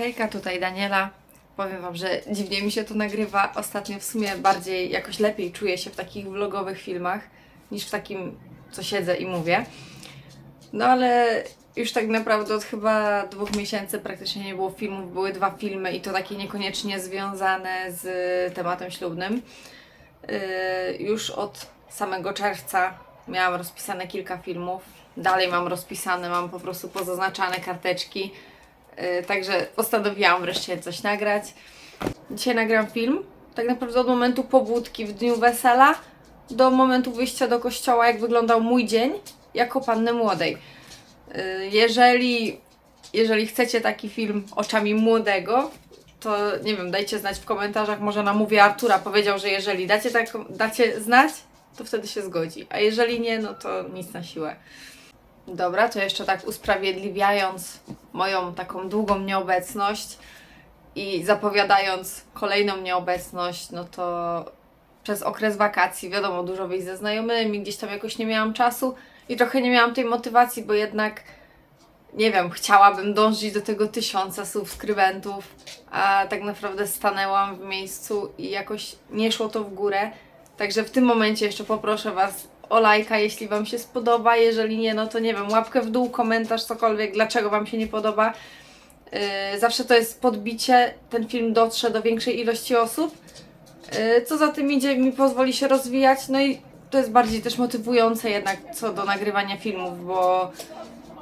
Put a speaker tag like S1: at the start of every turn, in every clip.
S1: Hejka, tutaj Daniela. Powiem Wam, że dziwnie mi się to nagrywa. Ostatnio w sumie bardziej, jakoś lepiej czuję się w takich vlogowych filmach niż w takim, co siedzę i mówię. No ale już tak naprawdę od chyba dwóch miesięcy praktycznie nie było filmów. Były dwa filmy i to takie niekoniecznie związane z tematem ślubnym. Yy, już od samego czerwca miałam rozpisane kilka filmów. Dalej mam rozpisane, mam po prostu pozaznaczane karteczki. Yy, Także postanowiłam wreszcie coś nagrać. Dzisiaj nagram film. Tak naprawdę od momentu pobudki w dniu wesela do momentu wyjścia do kościoła, jak wyglądał mój dzień jako panny młodej. Yy, Jeżeli, jeżeli chcecie taki film oczami młodego, to nie wiem, dajcie znać w komentarzach. Może namówię Artura, powiedział, że jeżeli dacie, tak, dacie znać, to wtedy się zgodzi. A jeżeli nie, no to nic na siłę. Dobra, to jeszcze tak usprawiedliwiając moją taką długą nieobecność i zapowiadając kolejną nieobecność, no to przez okres wakacji, wiadomo, dużo wyjść ze znajomymi, gdzieś tam jakoś nie miałam czasu i trochę nie miałam tej motywacji, bo jednak, nie wiem, chciałabym dążyć do tego tysiąca subskrybentów, a tak naprawdę stanęłam w miejscu i jakoś nie szło to w górę. Także w tym momencie jeszcze poproszę Was o lajka, jeśli Wam się spodoba. Jeżeli nie, no to nie wiem, łapkę w dół, komentarz, cokolwiek, dlaczego Wam się nie podoba. Yy, zawsze to jest podbicie, ten film dotrze do większej ilości osób. Yy, co za tym idzie, mi pozwoli się rozwijać. No i to jest bardziej też motywujące jednak co do nagrywania filmów, bo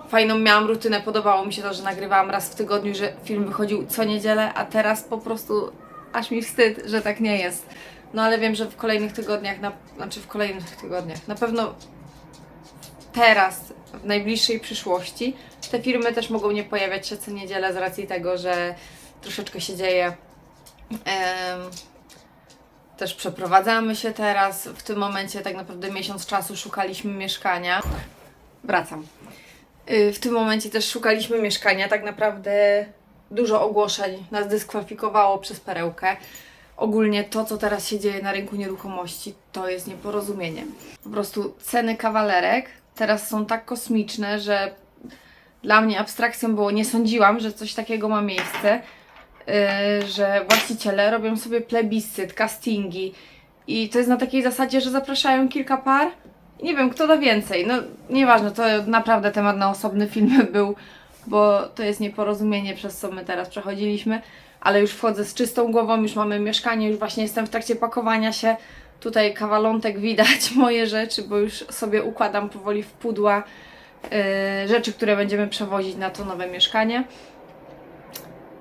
S1: fajną miałam rutynę, podobało mi się to, że nagrywałam raz w tygodniu, że film wychodził co niedzielę, a teraz po prostu aż mi wstyd, że tak nie jest. No ale wiem, że w kolejnych tygodniach, na, znaczy w kolejnych tygodniach, na pewno teraz, w najbliższej przyszłości, te filmy też mogą nie pojawiać się co niedzielę z racji tego, że troszeczkę się dzieje. Em, też przeprowadzamy się teraz. W tym momencie tak naprawdę miesiąc czasu szukaliśmy mieszkania. Wracam. Y, W tym momencie też szukaliśmy mieszkania. Tak naprawdę dużo ogłoszeń nas dyskwalifikowało przez perełkę. Ogólnie to, co teraz się dzieje na rynku nieruchomości, to jest nieporozumienie. Po prostu ceny kawalerek teraz są tak kosmiczne, że dla mnie abstrakcją było, nie sądziłam, że coś takiego ma miejsce, yy, że właściciele robią sobie plebiscyt, castingi i to jest na takiej zasadzie, że zapraszają kilka par nie wiem, kto da więcej. No, nieważne, to naprawdę temat na osobny film był, bo to jest nieporozumienie, przez co my teraz przechodziliśmy, ale już wchodzę z czystą głową, już mamy mieszkanie, już właśnie jestem w trakcie pakowania się. Tutaj kawalątek widać moje rzeczy, bo już sobie układam powoli w pudła yy, rzeczy, które będziemy przewozić na to nowe mieszkanie.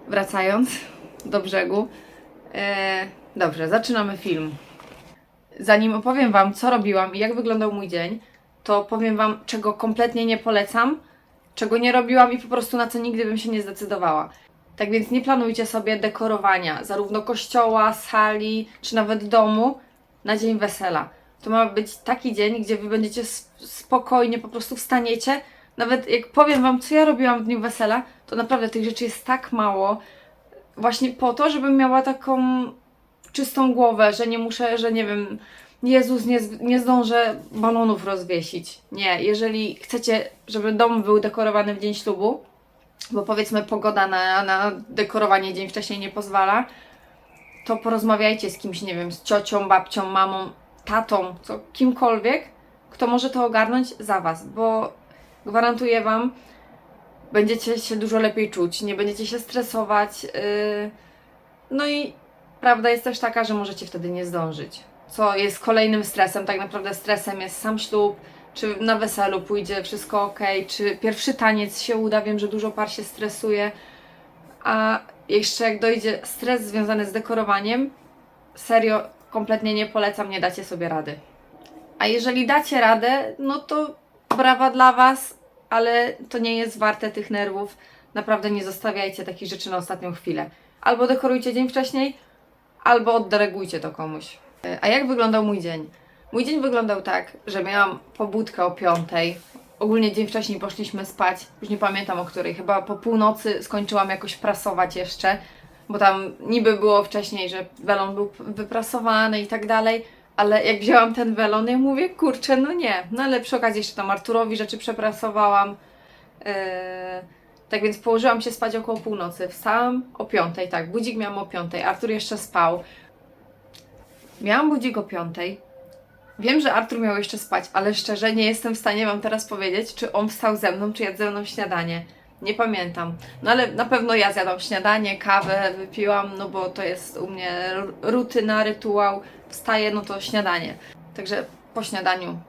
S1: Wracając do brzegu. Yy, dobrze, zaczynamy film. Zanim opowiem Wam, co robiłam i jak wyglądał mój dzień, to powiem Wam, czego kompletnie nie polecam, czego nie robiłam i po prostu na co nigdy bym się nie zdecydowała. Tak więc nie planujcie sobie dekorowania zarówno kościoła, sali, czy nawet domu na dzień wesela. To ma być taki dzień, gdzie Wy będziecie spokojnie po prostu wstaniecie. Nawet jak powiem Wam, co ja robiłam w dniu wesela, to naprawdę tych rzeczy jest tak mało. Właśnie po to, żebym miała taką czystą głowę, że nie muszę, że nie wiem, Jezus, nie, nie zdążę balonów rozwiesić. Nie, jeżeli chcecie, żeby dom był dekorowany w dzień ślubu, bo powiedzmy pogoda na, na dekorowanie dzień wcześniej nie pozwala, to porozmawiajcie z kimś, nie wiem, z ciocią, babcią, mamą, tatą, co, kimkolwiek, kto może to ogarnąć za Was, bo gwarantuję Wam, będziecie się dużo lepiej czuć, nie będziecie się stresować. Yy, no i prawda jest też taka, że możecie wtedy nie zdążyć. Co jest kolejnym stresem. Tak naprawdę stresem jest sam ślub, czy na weselu pójdzie wszystko ok, czy pierwszy taniec się uda. Wiem, że dużo par się stresuje. A jeszcze jak dojdzie stres związany z dekorowaniem, serio kompletnie nie polecam, nie dacie sobie rady. A jeżeli dacie radę, no to brawa dla Was, ale to nie jest warte tych nerwów. Naprawdę nie zostawiajcie takich rzeczy na ostatnią chwilę. Albo dekorujcie dzień wcześniej, albo oddelegujcie to komuś. E, A jak wyglądał mój dzień? Mój dzień wyglądał tak, że miałam pobudkę o piątej. Ogólnie dzień wcześniej poszliśmy spać, już nie pamiętam o której, chyba po północy skończyłam jakoś prasować jeszcze, bo tam niby było wcześniej, że welon był wyprasowany i tak dalej, ale jak wzięłam ten welon, ja mówię, kurczę, no nie. No ale przy okazji jeszcze tam Arturowi rzeczy przeprasowałam. Yy, Tak więc położyłam się spać około północy. Wstałam o piątej, tak, budzik miałam o piątej. Artur jeszcze spał. Miałam budzik o piątej. Wiem, że Artur miał jeszcze spać, ale szczerze nie jestem w stanie Wam teraz powiedzieć, czy on wstał ze mną, czy jadł ze mną śniadanie. Nie pamiętam. No ale na pewno ja zjadłam śniadanie, kawę wypiłam, no bo to jest u mnie rutyna, rytuał. Wstaję, no to śniadanie. Także po śniadaniu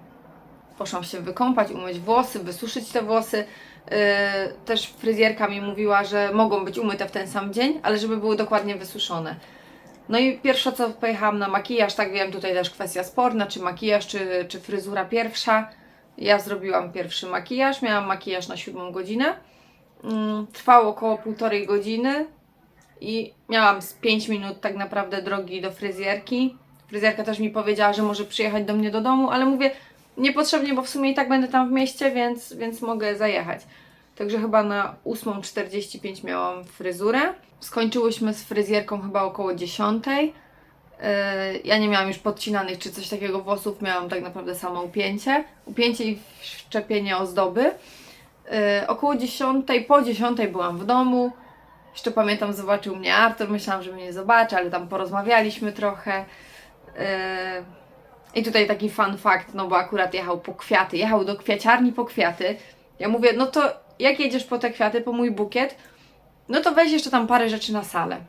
S1: poszłam się wykąpać, umyć włosy, wysuszyć te włosy. Yy, też fryzjerka mi mówiła, że mogą być umyte w ten sam dzień, ale żeby były dokładnie wysuszone. No i pierwsze co pojechałam na makijaż, tak wiem, tutaj też kwestia sporna, czy makijaż, czy, czy fryzura pierwsza. Ja zrobiłam pierwszy makijaż, miałam makijaż na siódmą godzinę. Mm, Trwało około półtorej godziny i miałam z 5 minut tak naprawdę drogi do fryzjerki. Fryzjerka też mi powiedziała, że może przyjechać do mnie do domu, ale mówię, niepotrzebnie, bo w sumie i tak będę tam w mieście, więc, więc mogę zajechać. Także chyba na 8.45 miałam fryzurę. Skończyłyśmy z fryzjerką chyba około 10. Yy, Ja nie miałam już podcinanych czy coś takiego włosów, miałam tak naprawdę samo upięcie. Upięcie i wszczepienie ozdoby. Yy, Około 10, po 10 byłam w domu. Jeszcze pamiętam, zobaczył mnie Artur, myślałam, że mnie nie zobaczy, ale tam porozmawialiśmy trochę. Yy, I tutaj taki fun fact, no bo akurat jechał po kwiaty, jechał do kwiaciarni po kwiaty. Ja mówię, no to jak jedziesz po te kwiaty, po mój bukiet, no to weź jeszcze tam parę rzeczy na salę.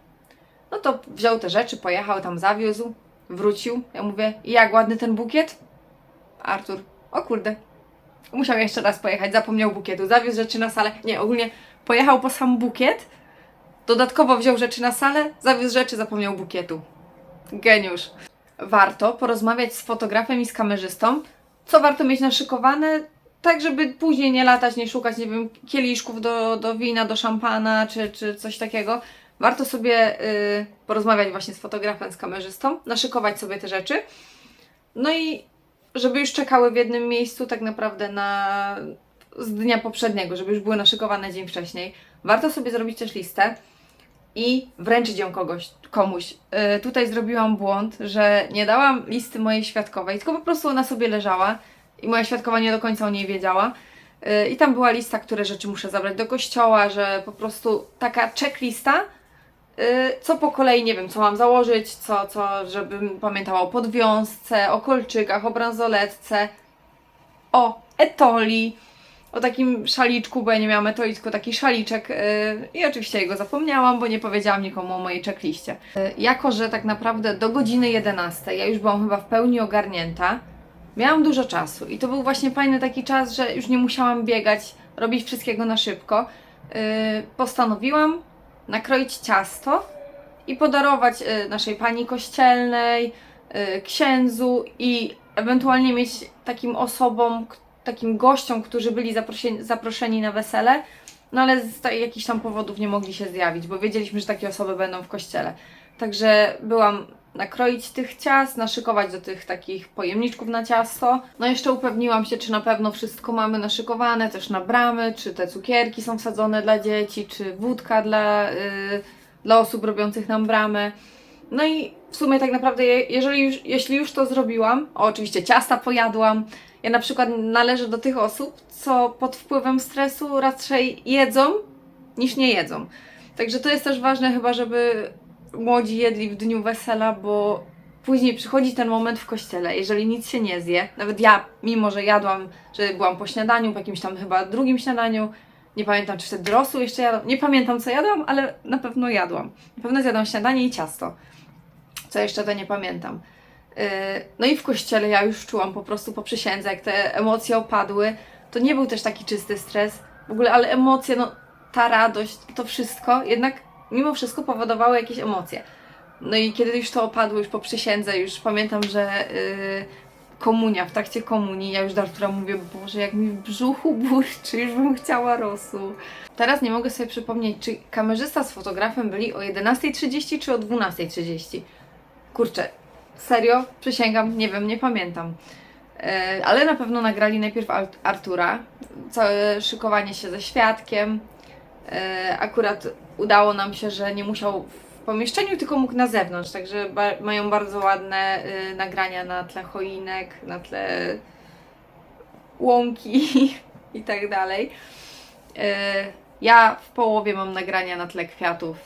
S1: No to wziął te rzeczy, pojechał tam, zawiózł, wrócił. Ja mówię, i jak ładny ten bukiet? Artur, o kurde, musiał jeszcze raz pojechać, zapomniał bukietu, zawiózł rzeczy na salę. Nie, ogólnie pojechał po sam bukiet, dodatkowo wziął rzeczy na salę, zawiózł rzeczy, zapomniał bukietu. Geniusz. Warto porozmawiać z fotografem i z kamerzystą, co warto mieć naszykowane, tak żeby później nie latać, nie szukać, nie wiem, kieliszków do, do wina, do szampana czy, czy coś takiego. Warto sobie y, porozmawiać właśnie z fotografem, z kamerzystą, naszykować sobie te rzeczy. No i żeby już czekały w jednym miejscu tak naprawdę na z dnia poprzedniego, żeby już były naszykowane dzień wcześniej. Warto sobie zrobić też listę i wręczyć ją kogoś, komuś. Yy, tutaj zrobiłam błąd, że nie dałam listy mojej świadkowej, tylko po prostu ona sobie leżała i moja świadkowa nie do końca o niej wiedziała. Yy, I tam była lista, które rzeczy muszę zabrać do kościoła, że po prostu taka checklista, yy, co po kolei, nie wiem, co mam założyć, co, co żebym pamiętała o podwiązce, o kolczykach, o bransoletce, o etoli, o takim szaliczku, bo ja nie miałam etoli, tylko taki szaliczek yy, i oczywiście jego zapomniałam, bo nie powiedziałam nikomu o mojej checkliście. Jako, że tak naprawdę do godziny 11 ja już byłam chyba w pełni ogarnięta, miałam dużo czasu i to był właśnie fajny taki czas, że już nie musiałam biegać, robić wszystkiego na szybko. Yy, postanowiłam nakroić ciasto i podarować yy, naszej pani kościelnej, yy, księdzu i ewentualnie mieć takim osobom, takim gościom, którzy byli zaproszeni, zaproszeni na wesele, no ale z jakichś tam powodów nie mogli się zjawić, bo wiedzieliśmy, że takie osoby będą w kościele. Także byłam nakroić tych ciast, naszykować do tych takich pojemniczków na ciasto. No jeszcze upewniłam się, czy na pewno wszystko mamy naszykowane, też na bramy, czy te cukierki są wsadzone dla dzieci, czy wódka dla, y, dla osób robiących nam bramę. No i w sumie tak naprawdę, je- jeżeli już, jeśli już to zrobiłam, o, oczywiście ciasta pojadłam, ja na przykład należę do tych osób, co pod wpływem stresu raczej jedzą niż nie jedzą. Także to jest też ważne chyba, żeby młodzi jedli w dniu wesela, bo później przychodzi ten moment w kościele, jeżeli nic się nie zje. Nawet ja, mimo że jadłam, że byłam po śniadaniu, po jakimś tam chyba drugim śniadaniu, nie pamiętam czy wtedy rosół jeszcze jadłam, nie pamiętam co jadłam, ale na pewno jadłam. Na pewno zjadłam śniadanie i ciasto. Co jeszcze to nie pamiętam. Yy, No i w kościele ja już czułam po prostu po przysiędze, jak te emocje opadły. To nie był też taki czysty stres, w ogóle, ale emocje, no ta radość, to wszystko jednak mimo wszystko powodowało jakieś emocje. No i kiedy już to opadło, już po przysiędze, już pamiętam, że yy, komunia, w trakcie komunii, ja już do Artura mówię, Boże, jak mi w brzuchu burczy, już bym chciała rosół. Teraz nie mogę sobie przypomnieć, czy kamerzysta z fotografem byli o 11.30 czy o 12.30. Kurczę, serio, przysięgam, nie wiem, nie pamiętam. E, ale na pewno nagrali najpierw Ar- Artura, całe szykowanie się ze świadkiem. E, akurat udało nam się, że nie musiał w pomieszczeniu, tylko mógł na zewnątrz, także ba- mają bardzo ładne y, nagrania na tle choinek, na tle łąki i tak dalej. E, Ja w połowie mam nagrania na tle kwiatów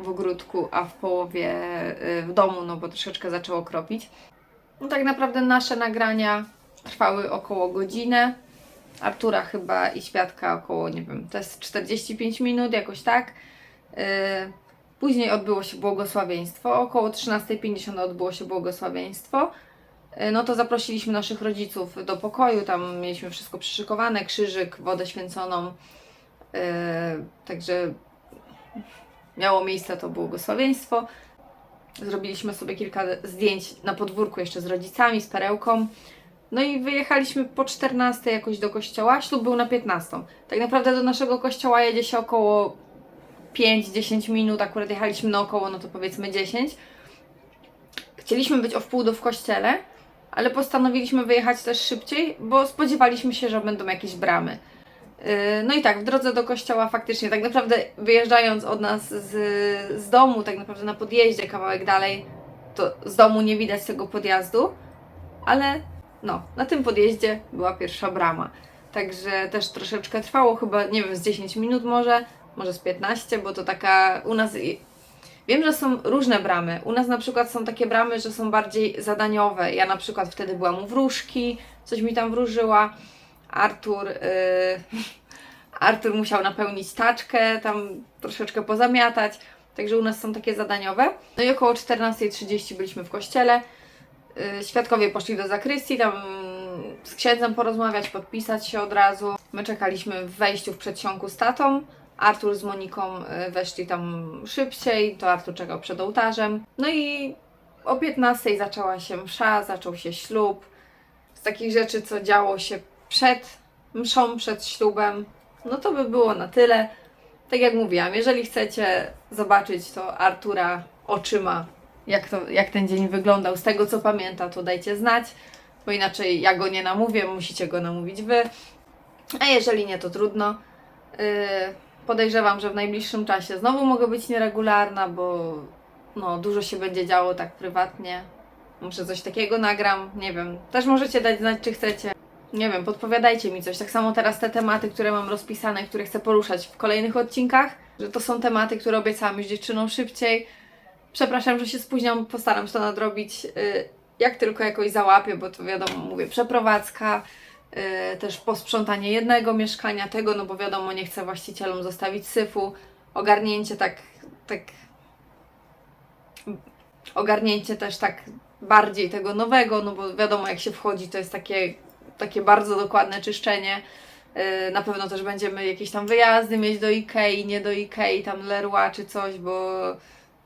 S1: w ogródku, a w połowie y, w domu, no bo troszeczkę zaczęło kropić. No tak naprawdę nasze nagrania trwały około godzinę. Artura chyba i świadka około, nie wiem, to jest 45 minut, jakoś tak. Yy, Później odbyło się błogosławieństwo, około 13.50 odbyło się błogosławieństwo. Yy, No to zaprosiliśmy naszych rodziców do pokoju, tam mieliśmy wszystko przyszykowane, krzyżyk, wodę święconą. Yy, Także miało miejsce to błogosławieństwo. Zrobiliśmy sobie kilka zdjęć na podwórku jeszcze z rodzicami, z perełką. No i wyjechaliśmy po 14 jakoś do kościoła. Ślub był na 15. Tak naprawdę do naszego kościoła jedzie się około 5-10 minut. Akurat jechaliśmy naokoło, no to powiedzmy 10. Chcieliśmy być o wpół do w kościele, ale postanowiliśmy wyjechać też szybciej, bo spodziewaliśmy się, że będą jakieś bramy. Yy, No i tak, w drodze do kościoła faktycznie, tak naprawdę wyjeżdżając od nas z, z domu, tak naprawdę na podjeździe kawałek dalej, to z domu nie widać tego podjazdu, ale no, na tym podjeździe była pierwsza brama. Także też troszeczkę trwało, chyba nie wiem, z 10 minut może, może z 15, bo to taka u nas. Wiem, że są różne bramy. U nas na przykład są takie bramy, że są bardziej zadaniowe. Ja na przykład wtedy byłam u wróżki, coś mi tam wróżyła. Artur. Yy... Artur musiał napełnić taczkę, tam troszeczkę pozamiatać. Także u nas są takie zadaniowe. No i około 14.30 byliśmy w kościele. Y, Świadkowie poszli do zakrystii, tam z księdzem porozmawiać, podpisać się od razu. My czekaliśmy w wejściu w przedsionku z tatą. Artur z Moniką y, weszli tam szybciej, to Artur czekał przed ołtarzem. No i o 15 zaczęła się msza, zaczął się ślub. Z takich rzeczy, co działo się przed mszą, przed ślubem, no to by było na tyle. Tak jak mówiłam, jeżeli chcecie zobaczyć to Artura oczyma, jak, to, jak ten dzień wyglądał, z tego co pamięta, to dajcie znać, bo inaczej ja go nie namówię, musicie go namówić wy. A jeżeli nie, to trudno. Yy, podejrzewam, że w najbliższym czasie znowu mogę być nieregularna, bo no, dużo się będzie działo tak prywatnie. Może coś takiego nagram, nie wiem. Też możecie dać znać, czy chcecie. Nie wiem, podpowiadajcie mi coś. Tak samo teraz te tematy, które mam rozpisane, które chcę poruszać w kolejnych odcinkach, że to są tematy, które obiecałam już dziewczynom szybciej. Przepraszam, że się spóźniam, postaram się to nadrobić y, jak tylko jakoś załapię, bo to wiadomo, mówię, przeprowadzka, też posprzątanie jednego mieszkania, tego, no bo wiadomo, nie chcę właścicielom zostawić syfu, ogarnięcie tak, tak, ogarnięcie też tak bardziej tego nowego, no bo wiadomo, jak się wchodzi, to jest takie, takie bardzo dokładne czyszczenie. Yy, Na pewno też będziemy jakieś tam wyjazdy mieć do Ikei, nie do Ikei, tam Leroy czy coś, bo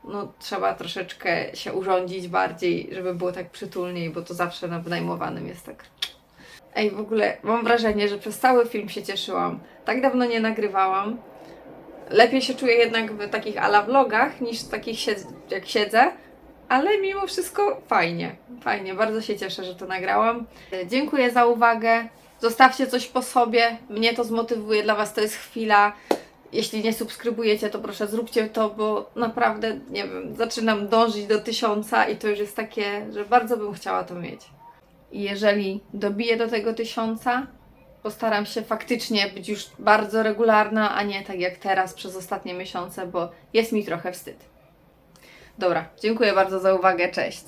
S1: no, trzeba troszeczkę się urządzić bardziej, żeby było tak przytulniej, bo to zawsze na wynajmowanym jest tak. Ej, w ogóle mam wrażenie, że przez cały film się cieszyłam. Tak dawno nie nagrywałam. Lepiej się czuję jednak w takich ala vlogach niż takich jak siedzę, ale mimo wszystko fajnie. Fajnie, bardzo się cieszę, że to nagrałam. Dziękuję za uwagę. Zostawcie coś po sobie, mnie to zmotywuje, dla Was to jest chwila. Jeśli nie subskrybujecie, to proszę zróbcie to, bo naprawdę, nie wiem, zaczynam dążyć do tysiąca i to już jest takie, że bardzo bym chciała to mieć. I jeżeli dobiję do tego tysiąca, postaram się faktycznie być już bardzo regularna, a nie tak jak teraz przez ostatnie miesiące, bo jest mi trochę wstyd. Dobra, dziękuję bardzo za uwagę, cześć.